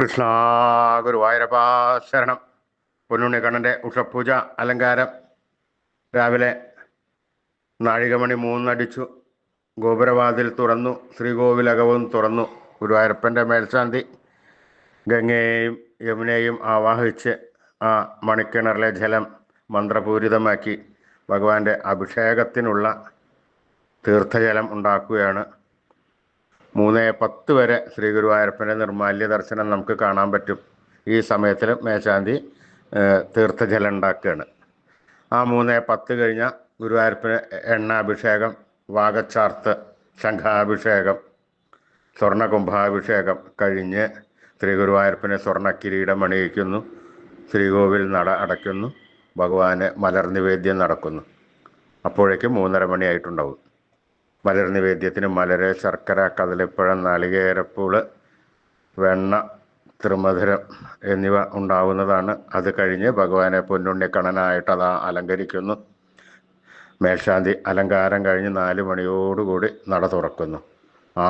കൃഷ്ണ ഗുരുവായൂരപ്പാ ശരണം. പൊന്നുണ്ണിക്കണ്ണന്റെ ഉഷപൂജ അലങ്കാരം. രാവിലെ നാഴികമണി മൂന്നടിച്ചു. ഗോപുരവാതിൽ തുറന്നു. ശ്രീകോവിലകവും തുറന്നു. ഗുരുവായൂരപ്പന്റെ മേൽശാന്തി ഗംഗയെയും യമുനയെയും ആവാഹിച്ച് ആ മണിക്കിണറിലെ ജലം മന്ത്രപൂരിതമാക്കി. ഭഗവാന്റെ അഭിഷേകത്തിനുള്ള തീർത്ഥജലം ഉണ്ടാക്കുകയാണ്. മൂന്ന് പത്ത് വരെ ശ്രീ ഗുരുവായൂരപ്പന്റെ നിർമാല്യ ദർശനം നമുക്ക് കാണാൻ പറ്റും. ഈ സമയത്തിൽ മേശാന്തി തീർത്ഥജലം ഉണ്ടാക്കുകയാണ്. ആ മൂന്ന് പത്ത് കഴിഞ്ഞ ഗുരുവായൂരപ്പന് എണ്ണാഭിഷേകം വാഗച്ചാർത്ത് ശംഖാഭിഷേകം സ്വർണ കുംഭാഭിഷേകം കഴിഞ്ഞ് ശ്രീ ഗുരുവായൂരപ്പനെ സ്വർണ അണിയിക്കുന്നു. ശ്രീകോവിൽ നട അടയ്ക്കുന്നു. ഭഗവാന് മലർ നിവേദ്യം നടക്കുന്നു. അപ്പോഴേക്കും മൂന്നര മണിയായിട്ടുണ്ടാവും. മലർ നിവേദ്യത്തിന് മലര് ശർക്കര കദളിപ്പഴം നാളികേരപ്പൂൾ വെണ്ണ ത്രിമധുരം എന്നിവ ഉണ്ടാവുന്നതാണ്. അത് കഴിഞ്ഞ് ഭഗവാനെ പൊന്നുണ്ണിക്കണനായിട്ട് അത് അലങ്കരിക്കുന്നു. മേൽശാന്തി അലങ്കാരം കഴിഞ്ഞ് നാല് മണിയോടുകൂടി നട തുറക്കുന്നു. ആ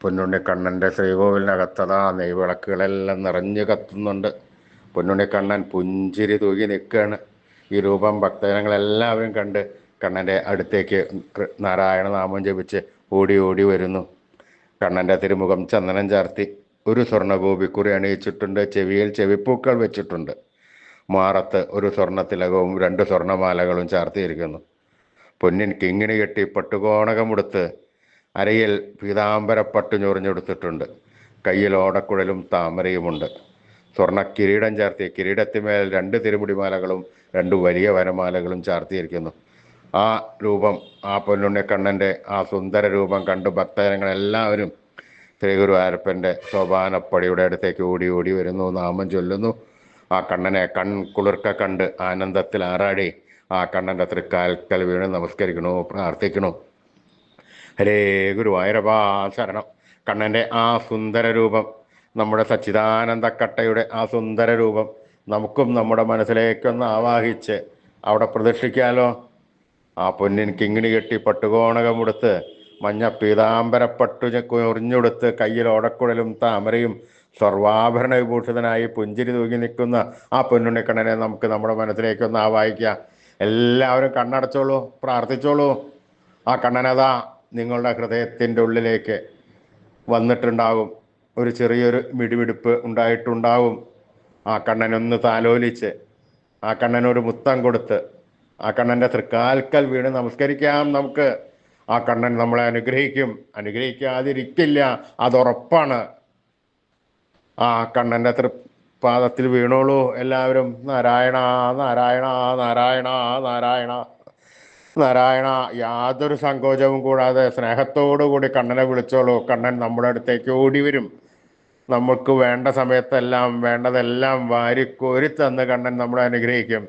പൊന്നുണ്ണിക്കണ്ണന്റെ ശ്രീകോവിലിനകത്തത് ആ നെയ്വിളക്കുകളെല്ലാം നിറഞ്ഞു കത്തുന്നുണ്ട്. പൊന്നുണ്ണിക്കണ്ണൻ പുഞ്ചിരി തൂകി നിൽക്കുകയാണ്. ഈ രൂപം ഭക്തജനങ്ങളെല്ലാവരും കണ്ട് കണ്ണന്റെ അടുത്തേക്ക് നാരായണനാമം നാരായണ നാമം ജപിച്ച് ഓടി ഓടി വരുന്നു. കണ്ണന്റെ തിരുമുഖം ചന്ദനം ചാർത്തി ഒരു സ്വർണഗോപിക്കുറി അണിയിച്ചിട്ടുണ്ട്. ചെവിയിൽ ചെവിപ്പൂക്കൾ വെച്ചിട്ടുണ്ട്. മാറത്ത് ഒരു സ്വർണത്തിലകവും രണ്ട് സ്വർണമാലകളും ചാർത്തിയിരിക്കുന്നു. പൊന്നിൻ കിങ്ങിണി കെട്ടി പട്ടുകോണകമുടുത്ത് അരയിൽ പീതാംബരപ്പട്ട് ഞൊറിഞ്ഞെടുത്തിട്ടുണ്ട്. കയ്യിൽ ഓടക്കുഴലും താമരയുമുണ്ട്. സ്വർണ കിരീടം ചാർത്തി കിരീടത്തിന്മേൽ രണ്ട് തിരുമുടിമാലകളും രണ്ട് വലിയ വരമാലകളും ചാർത്തിയിരിക്കുന്നു. ആ രൂപം ആ പൊന്നുണ്ണിക്കണ്ണന്റെ ആ സുന്ദര രൂപം കണ്ട് ഭക്തജനങ്ങളെല്ലാവരും ശ്രീ ഗുരുവായൂരപ്പന്റെ സോപാനപ്പടിയുടെ അടുത്തേക്ക് ഓടി ഓടി വരുന്നു നാമം ചൊല്ലുന്നു. ആ കണ്ണനെ കൺ കുളിർക്ക കണ്ട് ആനന്ദത്തിൽ ആറാടി. ആ കണ്ണന്റെ തൃക്കാൽക്കൽ വീണ് നമസ്കരിക്കണു പ്രാർത്ഥിക്കണു. ഹരേ ഗുരുവായൂരപ്പാ ശരണം. കണ്ണന്റെ ആ സുന്ദര രൂപം നമ്മുടെ സച്ചിദാനന്ദക്കട്ടയുടെ ആ സുന്ദര രൂപം നമുക്കും നമ്മുടെ മനസ്സിലേക്കൊന്ന് ആവാഹിച്ച് അവിടെ പ്രദർശിക്കാലോ ആ പൊന്നിൻ കിങ്ങിണി കെട്ടി പട്ടുകോണകമുടുത്ത് മഞ്ഞ പീതാംബരപ്പട്ടു കുറിഞ്ഞുടുത്ത് കയ്യിൽ ഓടക്കുഴലും താമരയും സർവാഭരണ വിഭൂഷിതനായി പുഞ്ചിരി തൂകി നിൽക്കുന്ന ആ പൊന്നുണ്ണിക്കണ്ണനെ നമുക്ക് നമ്മുടെ മനസ്സിലേക്കൊന്ന് ആവാഹിക്കാം. എല്ലാവരും കണ്ണടച്ചോളൂ പ്രാർത്ഥിച്ചോളൂ. ആ കണ്ണനതാ നിങ്ങളുടെ ഹൃദയത്തിന്റെ ഉള്ളിലേക്ക് വന്നിട്ടുണ്ടാകും. ഒരു ചെറിയൊരു മിടിമിടിപ്പ് ഉണ്ടായിട്ടുണ്ടാവും ആ കണ്ണനൊന്ന് താലോലിച്ച് ആ കണ്ണനൊരു മുത്തം കൊടുത്ത് ആ കണ്ണന്റെ തൃക്കാൽക്കൽ വീണ് നമസ്കരിക്കാം നമുക്ക്. ആ കണ്ണൻ നമ്മളെ അനുഗ്രഹിക്കും. അനുഗ്രഹിക്കാതിരിക്കില്ല. അതുറപ്പാണ്. ആ കണ്ണന്റെ തൃപ്പാദത്തിൽ വീണോളൂ എല്ലാവരും. നാരായണ നാരായണ നാരായണ നാരായണ നാരായണ. യാതൊരു സങ്കോചവും കൂടാതെ സ്നേഹത്തോടു കൂടി കണ്ണനെ വിളിച്ചോളൂ. കണ്ണൻ നമ്മുടെ അടുത്തേക്ക് ഓടി വരും. നമുക്ക് വേണ്ട സമയത്തെല്ലാം വേണ്ടതെല്ലാം വാരിക്കോരി തന്ന് കണ്ണൻ നമ്മളെ അനുഗ്രഹിക്കും.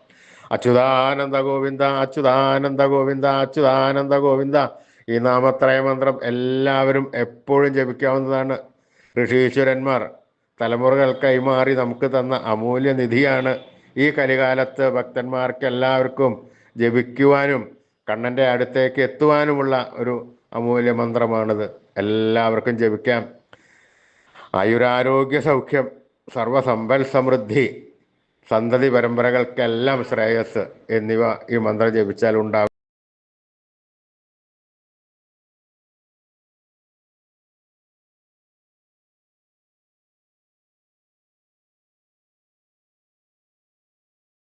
അച്യുതാനന്ദ ഗോവിന്ദ അച്യുതാനന്ദ ഗോവിന്ദ അച്യുതാനന്ദ ഗോവിന്ദ. ഈ നാമത്രയ മന്ത്രം എല്ലാവരും എപ്പോഴും ജപിക്കാവുന്നതാണ്. ഋഷീശ്വരന്മാർ തലമുറകൾ കൈമാറി നമുക്ക് തന്ന അമൂല്യ നിധിയാണ് ഈ കലികാലത്ത് ഭക്തന്മാർക്ക് എല്ലാവർക്കും ജപിക്കുവാനും കണ്ണന്റെ അടുത്തേക്ക് എത്തുവാനുമുള്ള ഒരു അമൂല്യ മന്ത്രമാണിത്. എല്ലാവർക്കും ജപിക്കാം. ആയുരാരോഗ്യ സൗഖ്യം സർവസമ്പൽ സമൃദ്ധി. സന്തതി പരമ്പരകൾക്കെല്ലാം ശ്രേയസ് എന്നിവ ഈ മന്ത്രം ജപിച്ചാൽ ഉണ്ടാകും